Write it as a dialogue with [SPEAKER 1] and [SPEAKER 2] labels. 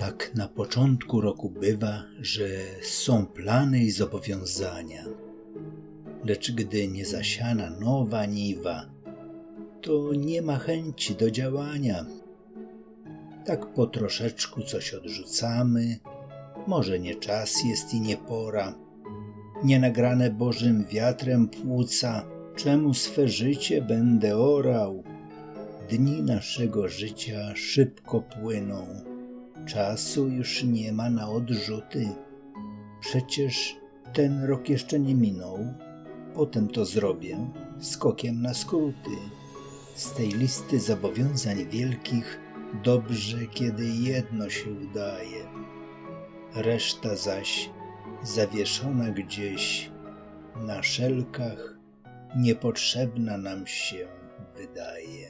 [SPEAKER 1] Tak na początku roku bywa, że są plany i zobowiązania. Lecz gdy nie zasiana nowa niwa, to nie ma chęci do działania. Tak po troszeczku coś odrzucamy, może nie czas jest i nie pora. Nienagrane Bożym wiatrem płuca, czemu swe życie będę orał? Dni naszego życia szybko płyną, czasu już nie ma na odrzuty. Przecież ten rok jeszcze nie minął, potem to zrobię skokiem na skróty. Z tej listy zobowiązań wielkich dobrze, kiedy jedno się udaje. Reszta zaś zawieszona gdzieś na szelkach niepotrzebna nam się wydaje.